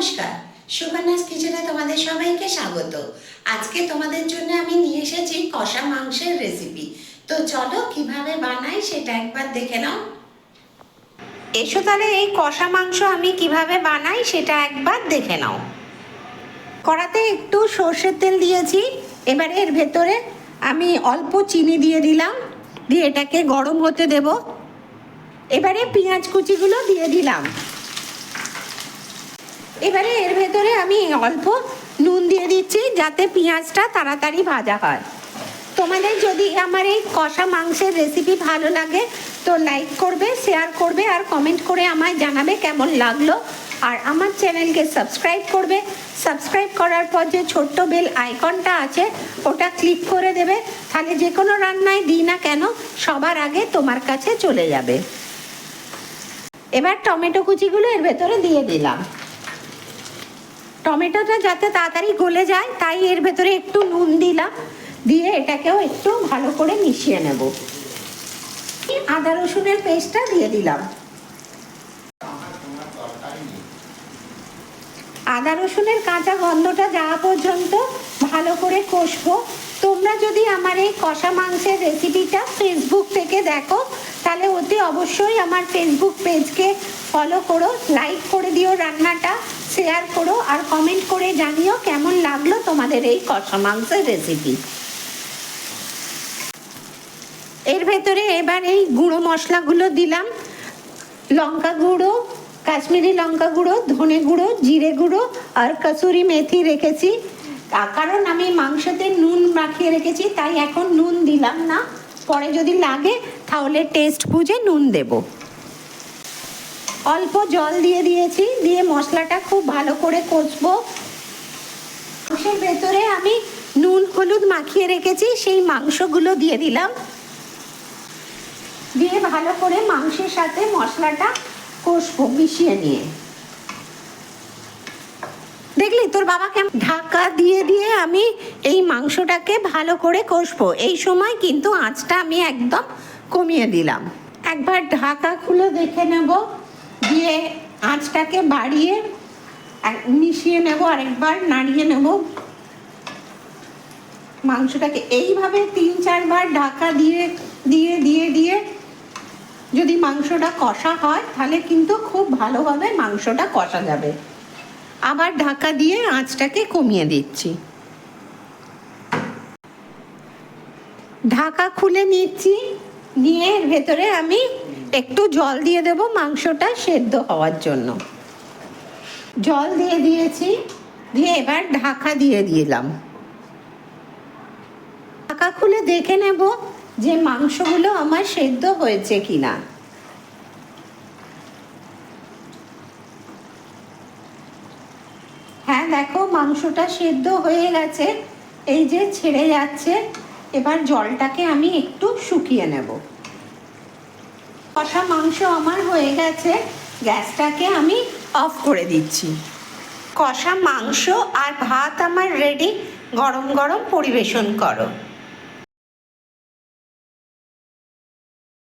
নমস্কার। সুকন্যাস কিচেনে তোমাদের সবাইকে স্বাগত। আজকে তোমাদের জন্য আমি নিয়ে এসেছি কষা মাংসের রেসিপি তো চলো কীভাবে বানাই সেটা একবার দেখে নাও। এসো তাহলে এই কষা মাংস আমি কীভাবে বানাই সেটা একবার দেখে নাও। কড়াতে একটু সর্ষের তেল দিয়েছি। এবারে এর ভেতরে আমি অল্প চিনি দিয়ে দিলাম। দিয়ে এটাকে গরম হতে দেব। এবারে পেঁয়াজ কুচিগুলো দিয়ে দিলাম। এবারে এর ভেতরে আমি অল্প নুন দিয়ে দিচ্ছি যাতে পেঁয়াজটা তাড়াতাড়ি ভাজা হয়। তোমাদের যদি আমার এই কষা মাংসের রেসিপি ভালো লাগে তো লাইক করবে শেয়ার করবে আর কমেন্ট করে আমায় জানাবে কেমন লাগল। আর আমার চ্যানেলকে সাবস্ক্রাইব করবে। সাবস্ক্রাইব করার পর যে ছোট্ট বেল আইকনটা আছে, ওটা ক্লিক করে দেবে। তাহলে যে কোনো রান্নায় দিই না কেন, সবার আগে তোমার কাছে চলে যাবে। এবার টমেটো কুচিগুলো এর ভেতরে দিয়ে দিলাম। টমেটোটা যাতে তাড়াতাড়ি গলে যায়, তাই এর ভেতরে একটু নুন দিলাম, দিয়ে এটাকেও একটু ভালো করে মিশিয়ে নেব। আদা রসুনের পেস্টটা দিয়ে দিলাম। আদা রসুনের কাঁচা গন্ধটা যাওয়া পর্যন্ত ভালো করে কষবো। তোমরা যদি আমার এই কষা মাংসের রেসিপিটা ফেসবুক থেকে দেখো, তাহলে অতি অবশ্যই আমার ফেসবুক পেজকে ফলো করো লাইক করে দিও রান্নাটা। শেয়ার করো আর কমেন্ট করে জানিও কেমন লাগল তোমাদের এই কষা মাংসের রেসিপি এর ভেতরে এবার এই গুঁড়ো মশলাগুলো দিলাম। লঙ্কা গুঁড়ো, কাশ্মীরি লঙ্কা গুঁড়ো, ধনে গুঁড়ো, জিরে গুঁড়ো আর কসুরি মেথি রেখেছি। কারণ আমি মাংসতে নুন মাখিয়ে রেখেছি, তাই এখন নুন দিলাম না। পরে যদি লাগে তাহলে টেস্ট বুঝে নুন দেব। অল্প জল দিয়ে দিয়েছি, দিয়ে মশলাটা খুব ভালো করে কষবো। মাংসের ভেতরে আমি নুন হলুদ মাখিয়ে রেখেছি, সেই মাংসগুলো দিয়ে দিলাম। দিয়ে ভালো করে মাংসের সাথে মশলাটা কষবো মিশিয়ে নিয়ে। দেখলি তোর বাবাকে ঢাকা দিয়ে দিয়ে আমি এই মাংসটাকে ভালো করে কষবো। এই সময় কিন্তু আঁচটা আমি একদম কমিয়ে দিলাম। একবার ঢাকা খুলে দেখে নেব। দিয়ে আঁচটাকে বাড়িয়ে মিশিয়ে নেব, আরেকবার নাড়িয়ে নেব। মাংসটাকে এইভাবে তিন, চারবার ঢাকা দিয়ে দিয়ে দিয়ে দিয়ে যদি মাংসটা কষা হয়, তাহলে কিন্তু খুব ভালোভাবে মাংসটা কষা যাবে। আবার ঢাকা দিয়ে আঁচটাকে কমিয়ে দিচ্ছি। ঢাকা খুলে নিচ্ছি, নিয়ে ভেতরে আমি একটু জল দিয়ে দেব মাংসটা সেদ্ধ হওয়ার জন্য। জল দিয়ে দিয়েছি, দিয়ে এবার ঢাকা দিয়ে দিলাম। ঢাকা খুলে দেখে নেব যে মাংসগুলো আমার সেদ্ধ হয়েছে কিনা। হ্যাঁ দেখো মাংসটা সেদ্ধ হয়ে গেছে, এই যে ছেড়ে যাচ্ছে, এবার জলটাকে আমি একটু শুকিয়ে নেব। কষা মাংস আমার হয়ে গেছে, গ্যাসটাকে আমি অফ করে দিচ্ছি। কষা মাংস আর ভাত আমার রেডি গরম গরম পরিবেশন করো।